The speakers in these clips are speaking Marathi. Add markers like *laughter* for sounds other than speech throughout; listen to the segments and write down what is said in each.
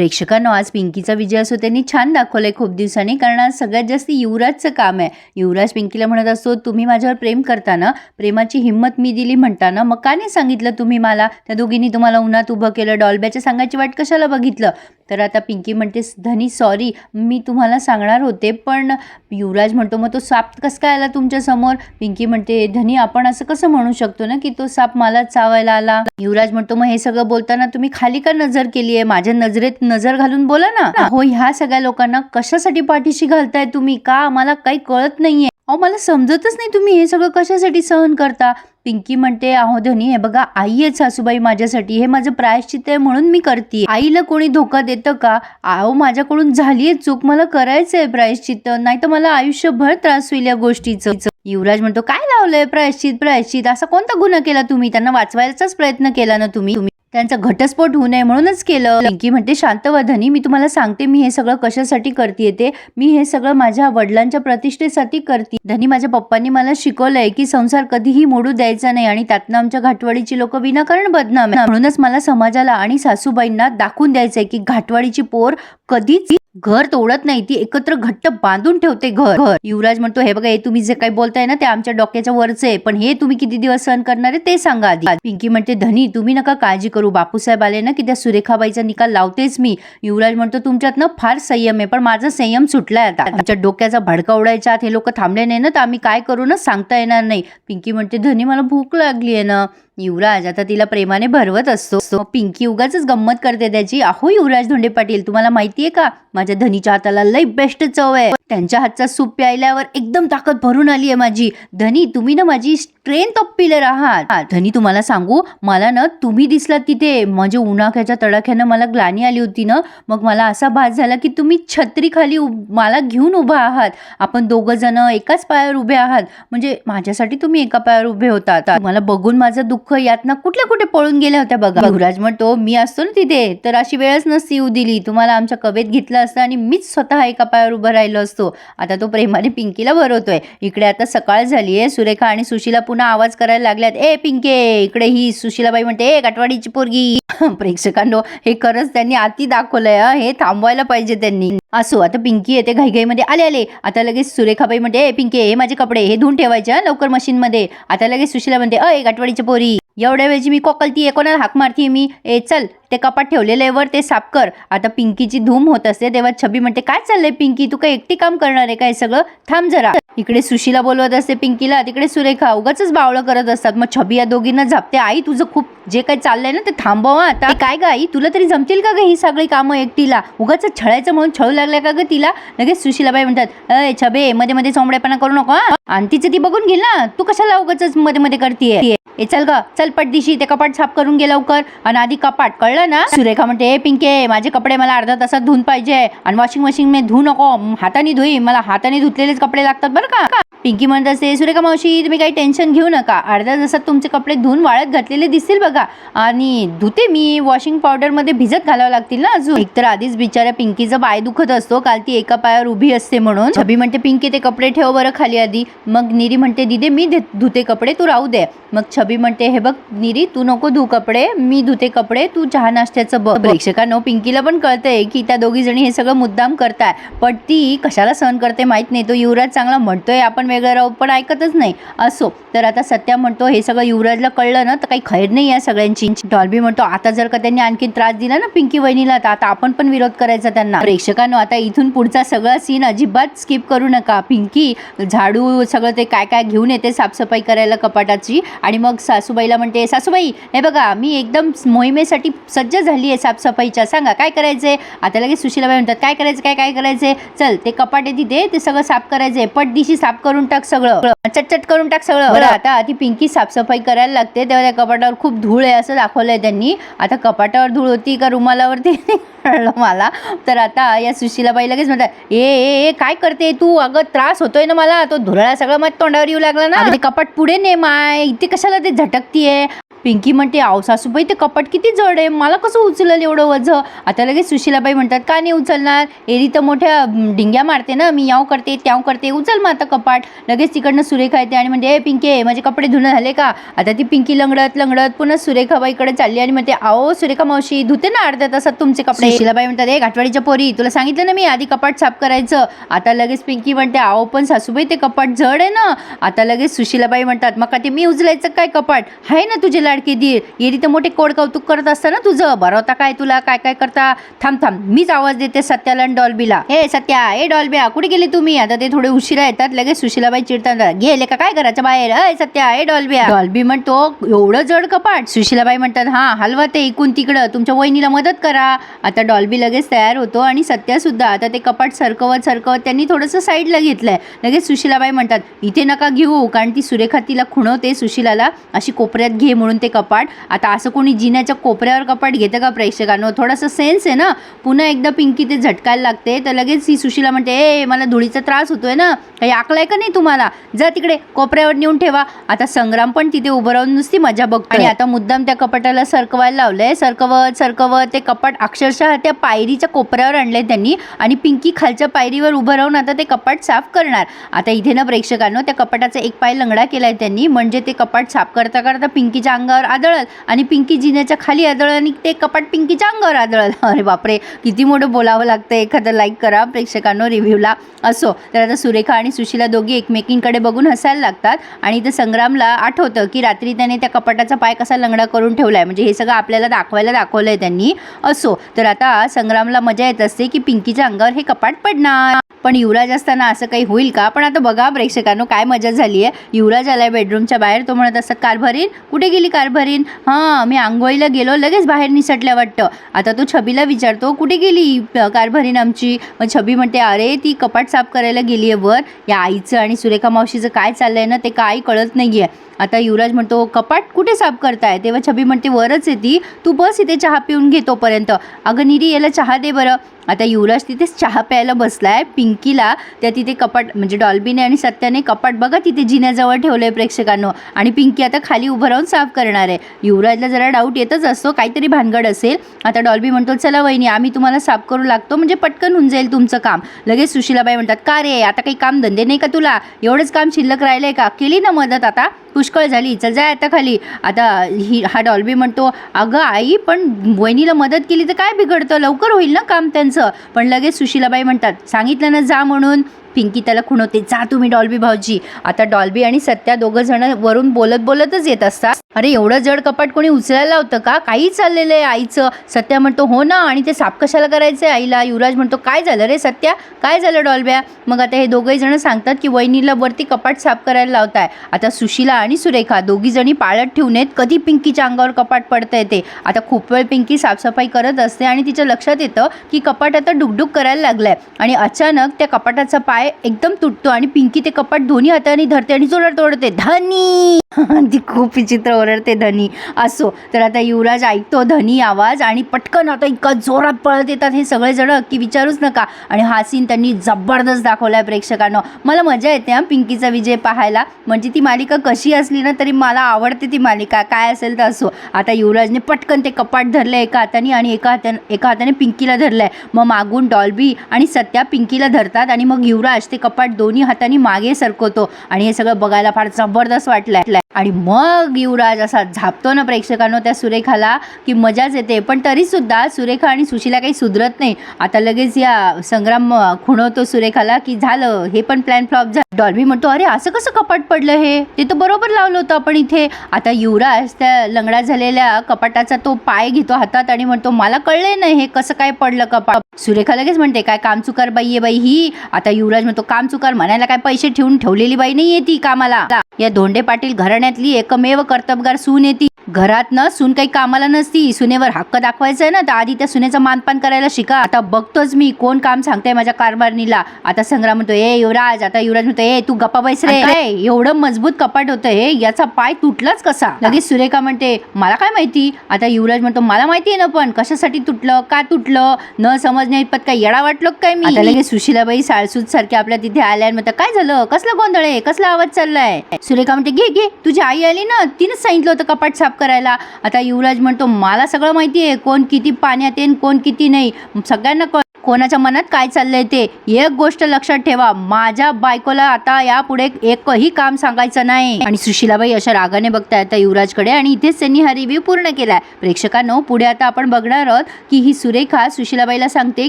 प्रेक्षकांनो आज पिंकीचा विजय असो त्यांनी छान दाखवलंय खूप दिवसांनी. कारण आज सगळ्यात जास्त युवराजचं काम आहे. युवराज पिंकीला म्हणत असतो तुम्ही माझ्यावर प्रेम करताना प्रेमाची हिंमत मी दिली म्हणताना मग का नाही सांगितलं तुम्ही मला? त्या दोघींनी तुम्हाला उन्हात उभं केलं डॉलब्याच्या सांगायची वाट कशाला बघितलं? तर आता पिंकी म्हणते धनी सॉरी मी तुम्हाला सांगणार होते पण युवराज म्हणतो मग तो साप कसं काय आला तुमच्यासमोर पिंकी म्हणते धनी आपण असं कसं म्हणू शकतो ना की तो साप मला चावायला आला? युवराज म्हणतो मग हे सगळं बोलताना तुम्ही खाली का नजर केली आहे माझ्या नजरेत नजर घालून बोला ना. हो. ह्या सगळ्या लोकांना कशासाठी पाठीशी घालताय तुम्ही? का आम्हाला काही कळत नाहीये? अहो मला समजतच नाही तुम्ही हे सगळं कशासाठी सहन करता? पिंकी म्हणते अहो धनी हे बघा आई आहे सासूबाई माझ्यासाठी. हे माझं प्रायश्चित आहे म्हणून मी करते आईला कोणी धोका देतं का? अहो माझ्याकडून झालीये चूक. मला करायचंय प्रायश्चित नाही तर मला आयुष्यभर त्रास होईल या गोष्टीचं. युवराज म्हणतो काय लावलंय प्रायश्चित? प्रायश्चित? असा कोणता गुन्हा केला तुम्ही? त्यांना वाचवायचाच प्रयत्न केला ना तुम्ही त्यांचा घटस्फोट होऊ नये म्हणूनच केलं. पिंकी म्हणते शांतवधनी मी तुम्हाला सांगते मी हे सगळं कशासाठी करते ते? मी हे सगळं माझ्या वडिलांच्या प्रतिष्ठेसाठी करते धनी माझ्या पप्पांनी मला शिकवलंय की संसार कधीही मोडू द्यायचा नाही आणि त्यातनं आमच्या घाटवाडीची लोक विनाकारण बदनाम आहे. म्हणूनच मला समाजाला आणि सासूबाईंना दाखवून द्यायचंय की घाटवाडीची पोर कधीच घर तोडत नाही ती एकत्र घट्ट बांधून ठेवते घर. घर. युवराज म्हणतो हे बघा हे तुम्ही जे काही बोलताय ना ते आमच्या डोक्याच्या वरच आहे पण हे तुम्ही किती दिवस सहन करणार आहे ते सांगा आधी. पिंकी म्हणते धनी तुम्ही नका काळजी करू. बापूसाहेब आले ना की त्या सुरेखाबाईचा निकाल लावतेच मी. युवराज म्हणतो तुमच्यात ना फार संयम आहे पण माझा संयम सुटलाय आता. आमच्या डोक्याचा भडका उडायच्या आत हे लोक थांबले नाही ना तर आम्ही काय करू ना सांगता येणार नाही. पिंकी म्हणते धनी मला भूक लागली आहे ना. युवराज आता तिला प्रेमाने भरवत असतो. पिंकी उगाच गंमत करते त्याची. अहो युवराज धोंडे पाटील तुम्हाला माहितीये का? माझ्या धनीच्या हाताला लई बेस्ट चव आहे. त्यांच्या हातचा सूप प्यायल्यावर एकदम ताकद भरून आली आहे माझी. धनी तुम्ही ना माझी स्ट्रेंथ ऑफ पिलर आहात धनी तुम्हाला सांगू मला ना तुम्ही दिसलात तिथे. म्हणजे उन्हाक्याच्या तडाख्यानं मला ग्लानी आली होती ना. मग मला असा भास झाला की तुम्ही छत्री खाली मला घेऊन उभा आहात. आपण दोघं जण एकाच पायावर उभे आहात. म्हणजे माझ्यासाठी तुम्ही एका पायावर उभे होता. मला बघून माझं दुःख यातना कुठल्या कुठे पळून गेल्या होत्या बघा. युवराज म्हणतो मी असतो ना तिथे. तर अशी वेळच नसती येऊ दिली. तुम्हाला आमच्या कवेत घेतलं असतं आणि मीच स्वतः एका पायावर उभं राहिलो असतो. आता तो प्रेमाने पिंकीला भरवतोय. इकडे आता सकाळ झाली आहे सुरेखा आणि सुशीला पुन्हा आवाज करायला लागल्यात. ए पिंके इकडे ही सुशीलाबाई म्हणते ए काटवाडीची पोरगी. *laughs* प्रेक्षकांनो हे खरंच त्यांनी आती दाखवलंय हे. थांबवायला पाहिजे त्यांनी. असो आता पिंकी येते घाईघाईमध्ये. आले आले. आता लगेच सुरेखाबाई म्हणते ए पिंके हे माझे कपडे हे धुवून ठेवायचे लवकर मशीनमध्ये. आता लगेच सुशीला म्हणते अ एक आठवडीच्या पोरी. एवढ्या वेळची मी कोकलती कोणाला हाक मारतीये मी? ए चल ते कपाट ठेवलेलं आहे वर ते साफ कर. आता पिंकीची धूम होत असते तेव्हा छबी म्हणते काय चाललंय पिंकी? तू काय एकटी काम करणार आहे काय सगळं? थांब जरा. इकडे सुशीला बोलवत असते पिंकीला तिकडे सुरेखा उगाच बावळं करत असतात. मग छबी या दोघींना झापते. आई तुझं खूप जे काही चाललंय ना ते थांबव आता. काय ग आई? तुला तरी जमतील का ग ही सगळी कामं एकटीला? उगाच छळायचं म्हणून छळू लागल्या का ग तिला? लगेच सुशीलाबाई म्हणतात अय छबे मध्ये मध्ये चोंबडेपणा करू नको आणि तिचं ती बघून घेईल ना. तू कशाला उगाच मध्ये मध्ये करतीये? ए चल ग चल पटदिशी ते कपाट साफ करून घे लवकर. आणि आधी कपाट कळलं ना? सुरेखा म्हणते पिंके माझे कपडे मला अर्धा तासात धुवून पाहिजे. आणि वॉशिंग मशीन मी धुवू नको. हाताने धुई. मला हाताने धुतलेलेच कपडे लागतात बरं का? पिंकी म्हणत असते सुरेखा मावशी तुम्ही काही टेन्शन घेऊ नका. अर्ध्या तासात तुमचे कपडे धुवून वाळत घातलेले दिसतील बघा. आणि धुते मी. वॉशिंग पावडरमध्ये भिजत घालावं लागतील ना अजून? एक तर आधीच बिचाऱ्या पिंकीचा पाय दुखत असतो. काल ती एका पायावर उभी असते म्हणून. छबी म्हणते पिंकी ते कपडे ठेव बरं खाली आधी. मग निरी म्हणते दिदे मी धुते कपडे. तू राहू दे. मग छबी म्हणते हे बघ निरी तू नको धु कपडे मी धुते कपडे तू चहा नाश्त्याचं बघ. प्रेक्षकांनो पिंकीला पण कळतंय की त्या दोघी जणी हे सगळं मुद्दाम करताय. पण ती कशाला सहन करते माहीत नाही. तो युवराज चांगला म्हणतोय आपण वेगळं राहू पण ऐकतच नाही. असो. तर आता सत्या म्हणतो हे सगळं युवराजला कळलं ना तर काही खैर नाही या सगळ्यांची. डॉल्बी म्हणतो आता जर का त्यांनी आणखी त्रास दिला ना पिंकी वहिनीला तर आता आपण पण विरोध करायचा त्यांना. प्रेक्षकांनो आता इथून पुढचा सगळा सीन अजिबात स्किप करू नका. पिंकी झाडू सगळं ते काय काय घेऊन येते साफसफाई करायला कपाटाची. आणि मग सासूबाईला म्हणते सासूबाई हे बघा मी एकदम मोहिमेसाठी सज्ज झाली आहे साफसफाईच्या. सांगा काय करायचंय? आता लगेच सुशीलाबाई म्हणतात काय करायचं काय काय करायचंय? चल ते कपाटे तिथे ते सगळं साफ करायचंय. पटदिशी साफ करून टाक सगळं. चटचट करून टाक सगळं. बरं. आता ती पिंकी साफसफाई करायला लागते. तेव्हा त्या कपाटावर खूप धूळ आहे असं दाखवलंय त्यांनी. आता कपाटावर धूळ होती का रुमालावरती? *laughs* कळलं मला. तर आता या सुशीलाबाई लगेच म्हणतात ए ए ए काय करते तू? अगं त्रास होतोय ना मला. तो धुरळा सगळं मग तोंडावर येऊ लागला ना. कपाट पुढे ने माय इथे कशाला ते झटकतीये? पिंकी म्हणते आव सासूबाई ते कपाट किती जड आहे. मला कसं उचलेल एवढं वझं आता लगेच सुशिलाबाई म्हणतात का नाही उचलणार? एरी तर मोठ्या डिंग्या मारते ना. मी याव करते त्याव करते. उचल मग आता कपाट. लगेच तिकडनं सुरेखा येते आणि म्हणते ए पिंके माझे कपडे धुणं झाले का? आता ती पिंकी लंगडत लंगडत पुन्हा सुरेखाबाईकडे चालली आणि म्हणते आओ सुरेखा मावशी धुते ना अर्ध्या तासात तुमचे कपडे. सुशिलाबाई म्हणतात ए घाटवाडीच्या पोरी तुला सांगितलं ना मी आधी कपाट साफ करायचं. आता लगेच पिंकी म्हणते आओ पण सासूबाई ते कपाट जड आहे ना. आता लगेच सुशिलाबाई म्हणतात मग का ते मी उचलायचं काय कपाट? आहे ना तुझे लाडकी दीर येरी तर मोठे कोड कौतुक करत असतं ना तुझं. बरं होता काय तुला? काय काय करता? थांब थांब. मीच आवाज देते सत्याला आणि डॉल्बीला. हे सत्या हे डॉल्ब्या कुठे गेली तुम्ही? आता ते थोडे उशिरा येतात. लगेच सुशिलाबाई चिडतात गेले का काय करायचं बाहेर? अय सत्या हे डॉल्ब्या. डॉल्बी म्हणतो एवढं जड कपाट. सुशिलाबाई म्हणतात हा हलवा ते इकून तिकडं. तुमच्या वहिनीला मदत करा. आता डॉल्बी लगेच तयार होतो आणि सत्या सुद्धा. आता ते कपाट सरकवत सरकवत त्यांनी थोडंसं साईडला घेतलंय. लगेच सुशिलाबाई म्हणतात इथे नका घेऊ. कारण ती सुरेखा तिला खुणवते सुशिलाला अशी कोपऱ्यात घे म्हणून ते कपाट. आता असं कोणी जिन्याच्या कोपऱ्यावर कपाट घेतं का प्रेक्षकांनो? थोडासा सेन्स आहे ना? पुन्हा एकदा पिंकी ते झटकायला लागते. तर लगेच ही सुशिला म्हणते ए मला धुळीचा त्रास होतोय ना? काही आकलाय का नाही तुम्हाला? जा तिकडे कोपऱ्यावर नेऊन ठेवा. आता संग्राम पण तिथे उभं राहून नुसती मजा बघतो आणि आता मुद्दाम त्या कपाटाला सरकवायला लावलंय. सरकवत सरकवत ते कपाट अक्षरशः त्या पायरीच्या कोपऱ्यावर आणलंय त्यांनी. आणि पिंकी खालच्या पायरीवर उभं राहून आता ते कपाट साफ करणार. आता इथे ना प्रेक्षकांनो त्या कपाटाचा एक पाय लंगडा केलाय त्यांनी. म्हणजे ते कपाट साफ करता करता पिंकीच्या अंगावर आदळल आणि पिंकी जिन्याच्या खाली आदळल आणि ते कपाट पिंकीच्या अंगावर आदळल. *laughs* अरे बापरे किती मोठं बोलावं लागतं एखादं लाईक करा प्रेक्षकांनो रिव्ह्यूला असो तर आता सुरेखा आणि सुशीला दोघी एकमेकींकडे बघून हसायला लागतात आणि ते संग्रामला आठवतं की रात्री त्याने त्या कपाटाचा पाय कसा लंगडा करून ठेवला आहे म्हणजे हे सगळं आपल्याला दाखवायला दाखवलं आहे त्यांनी. असो तर आता संग्रामला मजा येत असते की पिंकीच्या अंगावर हे कपाट पडणार. पण युवराज असताना असं काही होईल का? पण आता बघा प्रेक्षकांनो काय मजा झाली आहे युवराज आलाय बेडरूमच्या बाहेर तो म्हणत असतात कारभारीन कुठे गेली कारभारीन हां मी आंघोळीला गेलो लगेच बाहेर निसटल्या वाटतं. आता तो छबीला विचारतो कुठे गेली कारभारीन आमची? मग छबी म्हणते अरे ती कपाट साफ करायला गेली आहे वर. या आईचं आणि सुरेखा मावशीचं काय चाललंय ना ते काही कळत नाही आहे आता युवराज म्हणतो कपाट कुठे साफ करताय? तेव्हा छबी म्हणते वरच येते तू. बस इथे चहा पिऊन घे तोपर्यंत. अगं निरी याला चहा दे बरं. आता युवराज तिथेच चहा प्यायला बसलाय पिंकीला. त्या तिथे कपाट म्हणजे डॉल्बीने आणि सत्याने कपाट बघा तिथे जिन्याजवळ ठेवलं आहे प्रेक्षकांनो. आणि पिंकी आता खाली उभं राहून साफ करणार आहे. युवराजला जरा डाऊट येतच असतो काहीतरी भानगड असेल. आता डॉल्बी म्हणतो चला वहिनी आम्ही तुम्हाला साफ करू लागतो म्हणजे पटकन होऊन जाईल तुमचं काम. लगेच सुशीलाबाई म्हणतात का रे आता काही काम धंदे नाही का तुला? एवढंच काम शिल्लक राहिलं आहे का? केली ना मदत आता? पुष्कळ झाली. चल जाय आता खाली. आता ही हा डॉल्बी म्हणतो अगं आई पण वहिनीला मदत केली तर काय बिघडतं? लवकर होईल ना काम त्यांचं. पण लगेच सुशीलाबाई म्हणतात सांगितलं ना जा म्हणून. पिंकी त्याला खुणवते जा तुम्ही डॉल्बी भाऊजी. आता डॉल्बी आणि सत्या दोघं जण वरून बोलत बोलतच येत असतात. अरे एवढं जड कपाट कोणी उचलायला होतं का? काही चाललेलं आहे आईचं. सत्या म्हणतो हो ना. आणि ते साफ कशाला करायचं आहे आईला? युवराज म्हणतो काय झालं रे सत्या? काय झालं डॉल्ब्या? मग आता हे दोघंही जण सांगतात की वहिनीला वरती कपाट साफ करायला लावताय. आता सुशीला आणि सुरेखा दोघी जणी पाळत ठेवून आहेत. कधी पिंकीच्या अंगावर कपाट पडतं येते आता खूप वेळ पिंकी साफसफाई करत असते आणि तिच्या लक्षात येतं की कपाट आता डुकडुक करायला लागलाय. आणि अचानक त्या कपाटाचा पाय एकदम तुटतो आणि पिंकी ते कपाट दोन्ही हाताने धरते आणि जोरात तोडते. धनी! *laughs* ती खूप विचित्र ओरडते धनी. असो तर आता युवराज ऐकतो धनी आवाज आणि पटकन आता इतका जोरात पळत येतात हे सगळे जण की विचारूच नका. आणि हा सीन त्यांनी जबरदस्त दाखवलाय प्रेक्षकांना. मला मजा येते हा पिंकीचा विजय पाहायला. म्हणजे ती मालिका कशी असली ना तरी मला आवडते ती मालिका. काय असेल तर असो. आता युवराजने पटकन ते कपाट धरलं एका हाताने आणि एका हाताने एका हाताने पिंकीला धरलंय. मग मागून डॉल्बी आणि सत्या पिंकीला धरतात आणि मग युवराज ते कपाट दोन्ही हाताने मागे सरकवतो. आणि हे सगळं बघायला फार जबरदस्त वाटलंय. आणि मग युवराज असा झापतो ना प्रेक्षकांनो त्या सुरेखाला की मजाच येते. पण तरी सुद्धा सुरेखा आणि सुशीला काही सुधरत नाही. आता लगेच या संग्राम खुणवतो सुरेखाला की झालं हे पण प्लॅन फ्लॉप झालं डॉल्बी म्हणतो अरे असं कसं कपाट पडलं हे? ते तर बरोबर लावलं होतं आपण इथे. आता युवराज त्या लंगडा झालेल्या कपाटाचा तो पाय घेतो हातात आणि म्हणतो मला कळले नाही हे कसं काय पडलं कपाट. सुरेखा लगेच म्हणते काय कामचुकार बाई आहे बाई ही? आता युवराज म्हणतो कामचुकार म्हणायला काय पैसे ठेवून ठेवलेली बाई नाही ती कामाला. या धोंडे पाटील घराण्यातली एकमेव कर्तबगार सून येते घरात न सून काही कामाला नसती. सुनेवर हक्क दाखवायचा आहे ना तर आधी त्या सुनेचं मानपान करायला शिका. आता बघतोच मी कोण काम सांगताय माझ्या कारभारणीला. आता संग्राम म्हणतो ए युवराज आता युवराज म्हणतो ए तू गप्पा बैस रे. एवढं मजबूत कपाट होतं हे. याचा पाय तुटलाच कसा? लगेच सुरेखा म्हणते मला काय माहिती? आता युवराज म्हणतो मला माहिती आहे ना पण कशासाठी तुटलं? का तुटलं? न समजण्या इतपत काय येडा वाटलो काय मी? लगेच सुशिलाबाई साळसूत सारखे आपल्या तिथे आल्या म्हणतात काय झालं? कसलं गोंधळ आहे? कसला आवाज चाललाय? सुरेखा म्हणते घे घे तुझी आई आली ना तिनंच सांगितलं होतं कपाट साफ करायला. आता युवराज म्हणतो मला सगळं माहिती आहे कोण किती पाण्यात येईन कोण किती नाही सगळ्यांना कळ कोणाच्या मनात काय चाललंय ते एक गोष्ट लक्षात ठेवा. माझ्या बायकोला आता यापुढे एकही काम सांगायचं नाही. आणि सुशिलाबाई अशा रागाने बघताय आता युवराजकडे आणि इथेच त्यांनी हा रिव्ह्यू पूर्ण केलाय. प्रेक्षकांनो पुढे आता आपण बघणार आहोत की ही सुरेखा सुशिलाबाईला सांगते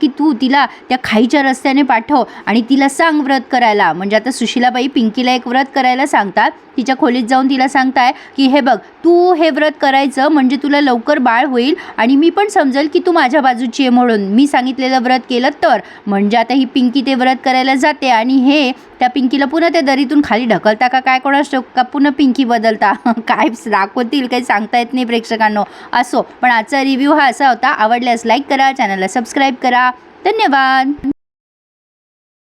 की तू तिला त्या खाईच्या रस्त्याने पाठव आणि तिला सांग व्रत करायला. म्हणजे आता सुशिलाबाई पिंकीला एक व्रत करायला सांगतात. तिच्या खोलीत जाऊन तिला सांगताय की हे बघ तू हे व्रत करायचं म्हणजे तुला लवकर बाळ होईल आणि मी पण समजेल की तू माझ्या बाजूची आहे म्हणून. मी सांगितलेलं व्रत व्रत केलं तर. म्हणजे आता ही पिंकी ते व्रत करायला जाते आणि हे त्या पिंकीला पुन्हा त्या दरीतून खाली ढकलता का काय कोण असतो का पुन्हा पिंकी बदलता? *laughs* काय दाखवतील? काही सांगता येत नाही प्रेक्षकांनो. असो पण आजचा रिव्ह्यू हा असा होता. आवडल्यास लाईक करा चॅनलला सबस्क्राईब करा. धन्यवाद!